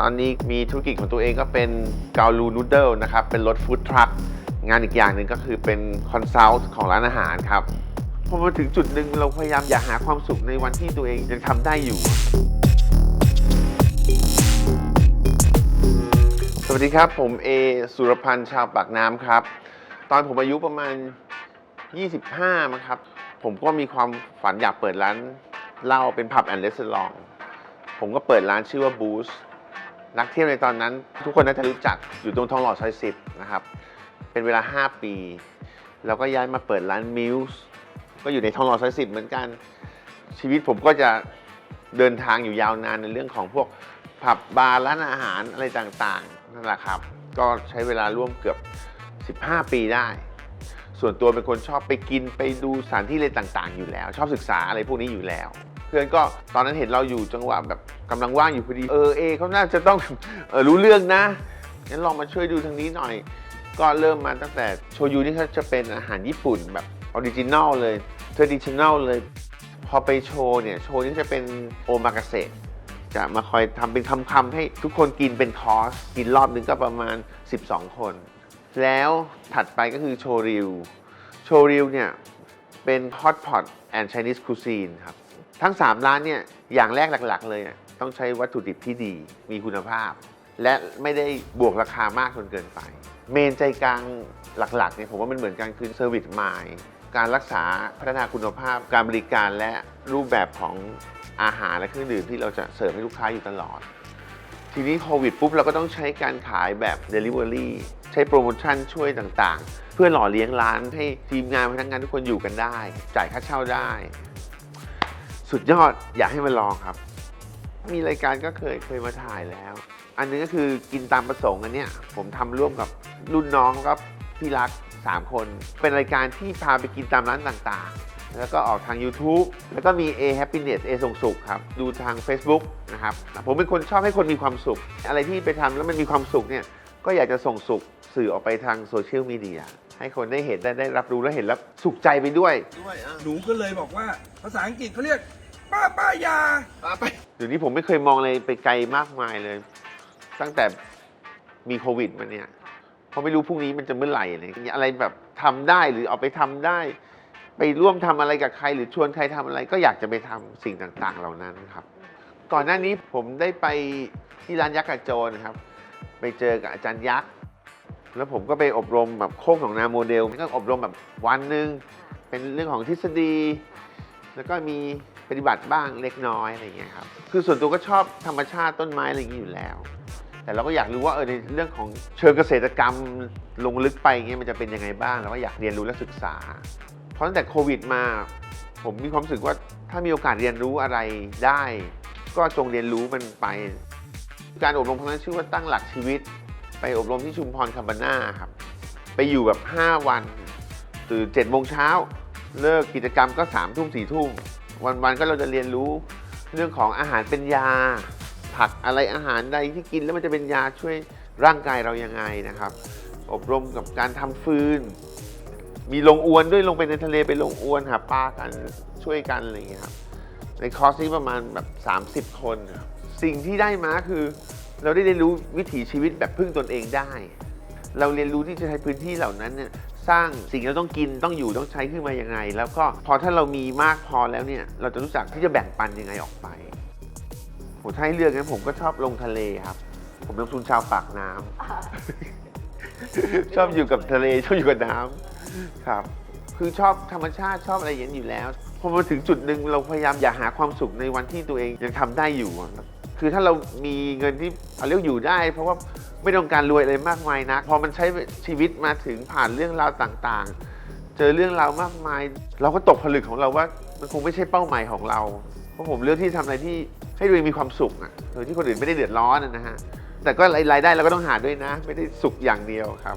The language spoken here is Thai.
ตอนนี้มีธุรกิจของตัวเองก็เป็นเกาลูนูเดิลนะครับ เป็นรถฟู้ดทรัคงานอีกอย่างหนึ่งก็คือเป็นคอนซัลท์ของร้านอาหารครับพอมาถึงจุดหนึ่งเราพยายามอยากหาความสุขในวันที่ตัวเองยังทำได้อยู่ สวัสดีครับ ผมเอสุรพันธ์ชาวปากน้ำครับ ตอนผมอายุประมาณ 25มั้งครับ ผมก็มีความฝันอยากเปิดร้านเหล้าเป็นผับแอนด์รีสอร์ทผมก็เปิดร้านชื่อว่าบูส นักเที่ยวในตอนนั้น ทุกคนน่าจะรู้จักอยู่ตรงทองหล่อซอยสิบนะครับ เป็นเวลา 5 ปี แล้วก็ย้ายมาเปิดร้านมิลส์ก็อยู่ในทองหล่อซอยสิบเหมือนกัน ชีวิตผมก็จะเดินทางอยู่ยาวนานในเรื่องของพวกผับบาร์ร้านอาหารอะไรต่างๆนั่นแหละครับ ก็ใช้เวลาร่วมเกือบ 15 ปีได้ ส่วนตัวเป็นคนชอบไปกินไปดูสถานที่อะไรต่างๆ อยู่แล้ว ชอบศึกษาอะไรพวกนี้อยู่แล้ว เพื่อนก็ตอนนั้นเห็นเราอยู่จังหวะแบบกำลังว่างอยู่พอดีเออเอเขาน่าจะต้องออรู้เรื่องนะงั้นลองมาช่วยดูทางนี้หน่อย ก็เริ่มมาตั้งแต่โชยุนี่เขาจะเป็นอาหารญี่ปุ่นแบบออริจินัลเลยเทรดิชันแนลเลย พอไปโชว์เนี่ยโชว์นี่จะเป็นโอมากาเสะจะมาคอยทำเป็นคำๆให้ทุกคนกินเป็นคอร์สกินรอบหนึงก็ประมาณ 12 คน แล้วถัดไปก็คือโชริว โชริวเนี่ยเป็น Hot Pot and Chinese Cuisine ครับ ทั้ง 3 ร้านเนี่ยอย่างแรกหลักๆ เลยต้องใช้วัตถุดิบที่ดีมีคุณภาพ และไม่ได้บวกราคามากจนเกินไป เมนใจกลางหลักๆเนี่ยผมว่ามันเหมือนกันคือ Service Mind การรักษาพัฒนาคุณภาพการบริการและรูปแบบของอาหารและเครื่องดื่มที่เราจะเสิร์ฟให้ลูกค้าอยู่ตลอด ทีนี้โควิดปุ๊บเราก็ต้องใช้การขายแบบ Delivery ใช้โปรโมชั่นช่วยต่างๆ เพื่อหล่อเลี้ยงร้านให้ทีมงานพนักงานทุกคนอยู่กันได้ จ่ายค่าเช่าได้ สุดยอดอยากให้มาลองครับ มีรายการก็เคยเคยมาถ่ายแล้ว อันนึงก็คือกินตามประสงค์อันเนี้ยผมทำร่วมกับรุ่นน้องกับพี่รัก 3 คน เป็นรายการที่พาไปกินตามร้านต่างๆ แล้วก็ออกทาง YouTube แล้วก็มี A Happiness A ส่งสุขครับ ดูทาง Facebook นะครับ ผมเป็นคนชอบให้คนมีความสุข อะไรที่ไปทำแล้วมันมีความสุขเนี่ย ก็อยากจะส่งสุขสื่อออกไปทางโซเชียลมีเดียให้คนได้เห็นได้ได้รับรู้และเห็นแล้วสุขใจไปด้วยด้วยอะหนูก็เลยบอกว่าภาษาอังกฤษเขาเรียกป้าป้ายาป้าไปเดี๋ยวนี้ผมไม่เคยมองอะไรไปไกลมากมายเลย ตั้งแต่มีโควิดมาเนี่ยเพราะไม่รู้พรุ่งนี้มันจะเมื่อไหร่อะไรอะไรแบบทำได้หรือเอาไปทำได้ ไปร่วมทำอะไรกับใครหรือชวนใครทำอะไร ก็อยากจะไปทำสิ่งต่างๆ เหล่านั้นครับ ก่อนหน้านี้ผมได้ไปที่ร้านยักษ์กระโจนครับ ไปเจอกับอาจารย์ยักษ์แล้วผมก็ไปอบรมแบบโค้งของนาโมเดลก็อบรมแบบวันหนึ่งเป็นเรื่องของทฤษฎี แล้วก็มีปฏิบัติบ้างเล็กน้อยอะไรอย่างเงี้ยครับคือส่วนตัวก็ชอบธรรมชาติต้นไม้อะไรอย่างนี้อยู่แล้ว แต่เราก็อยากรู้ว่าเออในเรื่องของเชิงเกษตรกรรมลงลึกไปอย่างเงี้ยมันจะเป็นยังไงบ้างเราก็อยากเรียนรู้และศึกษา เพราะตั้งแต่โควิดมา ผมมีความรู้สึกว่าถ้ามีโอกาสเรียนรู้อะไรได้ ก็จงเรียนรู้มันไป การอบรมครั้งนั้นชื่อว่าตั้งหลักชีวิต ไปอบรมที่ชุมพรคาบาน่าครับ ไปอยู่แบบ 5 วันตื่น7โมงเช้าเลิกกิจกรรมก็3ามทุ่มสี่ทุ่มวันๆก็เราจะเรียนรู้เรื่องของอาหารเป็นยา ผักอะไรอาหารใดที่กินแล้วมันจะเป็นยาช่วยร่างกายเรายังไงนะครับ อบรมกับการทำฟืน มีลงอวนด้วยลงไปในทะเลไปลงอวนหาปลากันช่วยกันอะไรอย่างเงี้ยครับในคอร์สนี้ประมาณแบบ 30 คนครับสิ่งที่ได้มาคือ เราได้เรียนรู้วิถีชีวิตแบบพึ่งตนเองได้ เราเรียนรู้ที่จะใช้พื้นที่เหล่านั้นเนี่ยสร้างสิ่งที่เราต้องกินต้องอยู่ต้องใช้ขึ้นมายังไง แล้วก็พอถ้าเรามีมากพอแล้วเนี่ยเราจะรู้จักที่จะแบ่งปันยังไงออกไปผมถ้าให้เลือกนะผมก็ชอบลงทะเลครับ ผมเป็นคนชาวปากน้ำชอบอยู่กับทะเลชอบอยู่กับน้ำ ครับ คือชอบธรรมชาติชอบอะไรอย่างนี้อยู่แล้ว พอมาถึงจุดหนึ่งเราพยายามอยากหาความสุขในวันที่ตัวเองยังทำได้อยู่ คือถ้าเรามีเงินที่เอาเรียกอยู่ได้ เพราะว่าไม่ต้องการรวยอะไรมากมายนะพอมันใช้ชีวิตมาถึงผ่านเรื่องราวต่างๆ เจอเรื่องราวมากมาย เราก็ตกผลึกของเราว่า มันคงไม่ใช่เป้าหมายของเรา เพราะผมเลือกที่ทำอะไรที่ให้ตัวเองมีความสุขอะโดยที่คนอื่นไม่ได้เดือดร้อนนะฮะแต่ก็รายได้เราก็ต้องหาด้วยนะ ไม่ได้สุขอย่างเดียวครับ